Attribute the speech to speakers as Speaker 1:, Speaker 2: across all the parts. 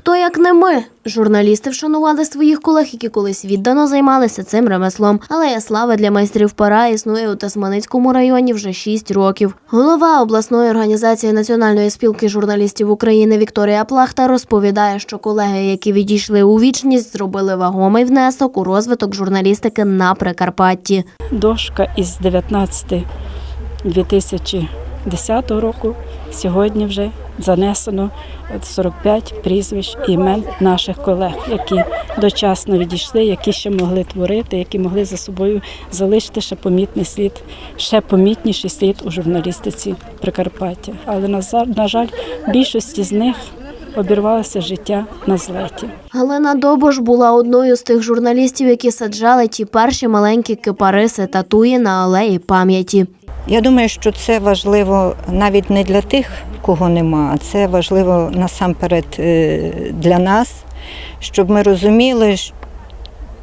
Speaker 1: Хто як не ми? Журналісти вшанували своїх колег, які колись віддано займалися цим ремеслом. Алея слави для майстрів пера існує у Тасманицькому районі вже 6 років. Голова обласної організації Національної спілки журналістів України Вікторія Плахта розповідає, що колеги, які відійшли у вічність, зробили вагомий внесок у розвиток журналістики на Прикарпатті.
Speaker 2: дошка із 19 2010 року. Сьогодні вже занесено 45 прізвищ імен наших колег, які дочасно відійшли, які ще могли творити, які могли за собою залишити ще помітний слід, ще помітніший слід у журналістиці Прикарпаття. Але на жаль, більшості з них обірвалося життя на злеті.
Speaker 1: Галина Добош була одною з тих журналістів, які саджали ті перші маленькі кипариси татуї на алеї пам'яті.
Speaker 3: Я думаю, що це важливо навіть не для тих, кого нема, а це важливо насамперед е, для нас, щоб ми розуміли,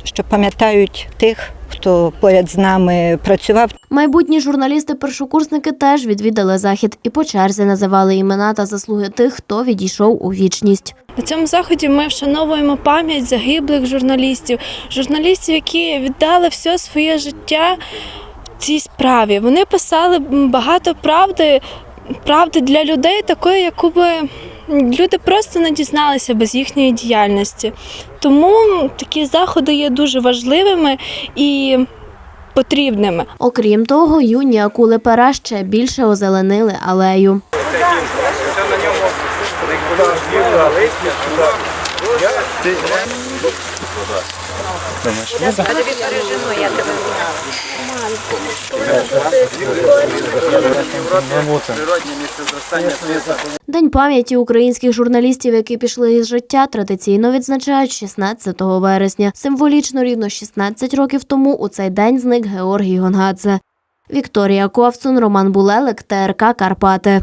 Speaker 3: що пам'ятають тих, хто поряд з нами працював.
Speaker 1: Майбутні журналісти-першокурсники теж відвідали захід і по черзі називали імена та заслуги тих, хто відійшов у вічність.
Speaker 4: На цьому заході ми вшановуємо пам'ять загиблих журналістів, журналістів, які віддали все своє життя цій справі. Вони писали багато правди, правди для людей, такої, яку би люди просто не дізналися без їхньої діяльності. Тому такі заходи є дуже важливими і потрібними.
Speaker 1: Окрім того, юні акули пера ще більше озеленили алею. День пам'яті українських журналістів, які пішли із життя, традиційно відзначають 16 вересня. Символічно рівно 16 років тому у цей день зник Георгій Гонгадзе. Вікторія Ковцун, Роман Булелик, ТРК Карпати.